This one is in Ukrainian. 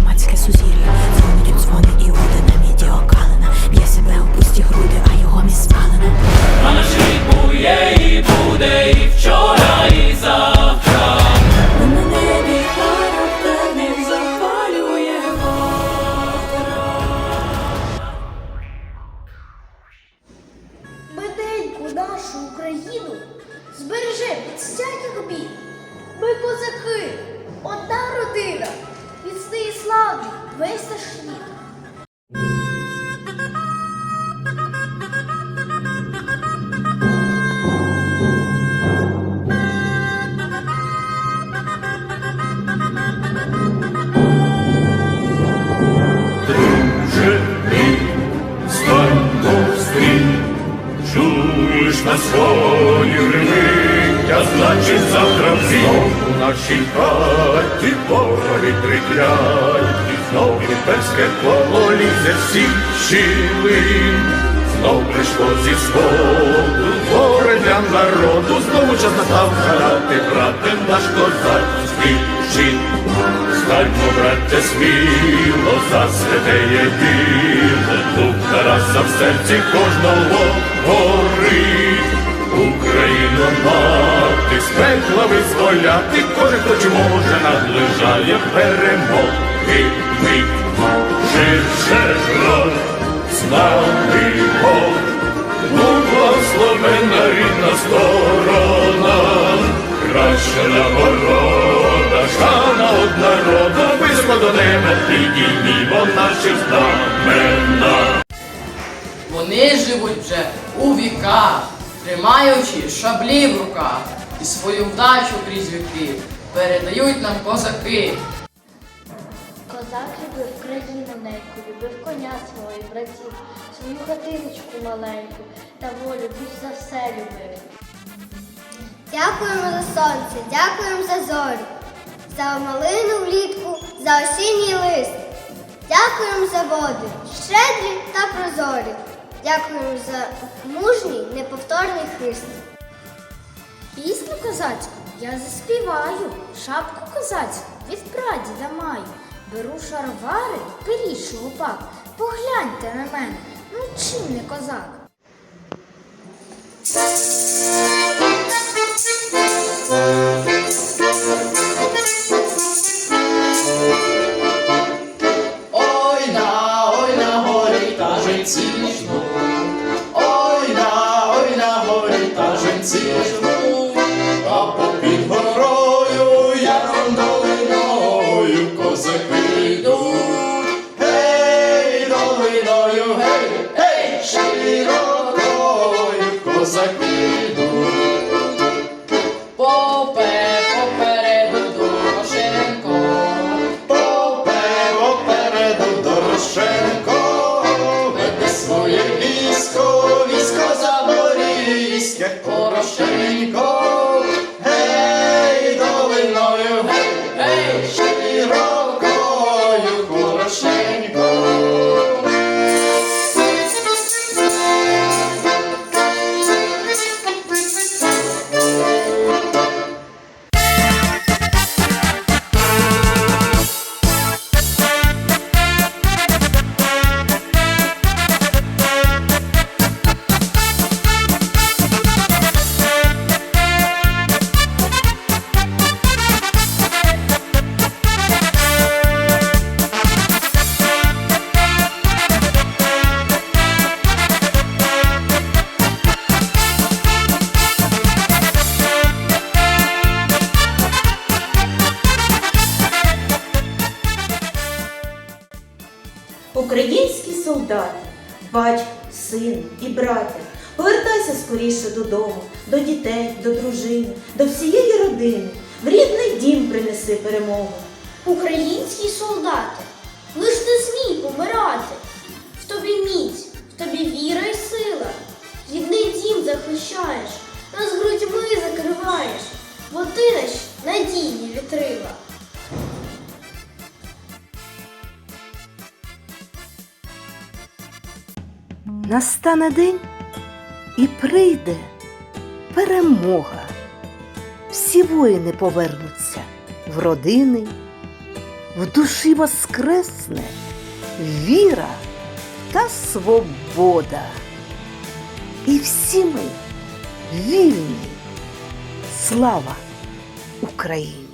громадське сузір'я. Дзвонить у дзвони і уди на міді окалена Б'є себе у пусті груди, а його міст спалена. Вона живує і буде, і вчора, і завтра На небі характерних запалює ватра Беденьку нашу Україну збереже від всяких бід. Ми козаки, одна родина. міцний і славний, весь наш світ. Стань повстрій, чуєш на сьогодні значить завтра знов у нашій хаті повалі триклять, і знов імперське коло лізе всі щілин. Знов прийшло зі сходу, горе для народу, знову час настав грати, брате, наш козацький щит. Стальмо, браття, сміло, за святе єдине, дух Тараса в серці кожного горить. Україну мати, визволяти, кожен, хто чи може, наближає перемоги мить. Ширше рот, славний Бог, ну благословена рідна сторона, краща нагорода, шана од народу, високо до неба, підіймімо наші знамена. Вони живуть вже у віках, тримаючи шаблі в руках, і свою вдачу крізь віки передають нам козаки. Козак любив країну неньку, любив коня свого і братів, свою хатиночку маленьку та волю більш за все любив. Дякуємо за сонце, дякуємо за зорі, за малину влітку, за осінній лист. Дякуємо за води, щедрі та прозорі. Дякуємо за мужній неповторний хист. Пісню козацьку я заспіваю, шапку козацьку від прадіда маю. Беру шаровари, пиріж лупак. Погляньте на мене, ну чим не козак? Ой на, ой на горі та женці Українські солдати, батько, син і брате, повертайся скоріше додому, до дітей, до дружини, до всієї родини. В рідний дім принеси перемогу. Українські солдати, лиш не смій помирати. В тобі міць, в тобі віра і сила. Рідний дім захищаєш, нас грудьми закриваєш, бо ти наш надійні вітрила. Настане день і прийде перемога. Всі воїни повернуться в родини, в душі воскресне віра та свобода. І всі ми вільні. Слава Україні!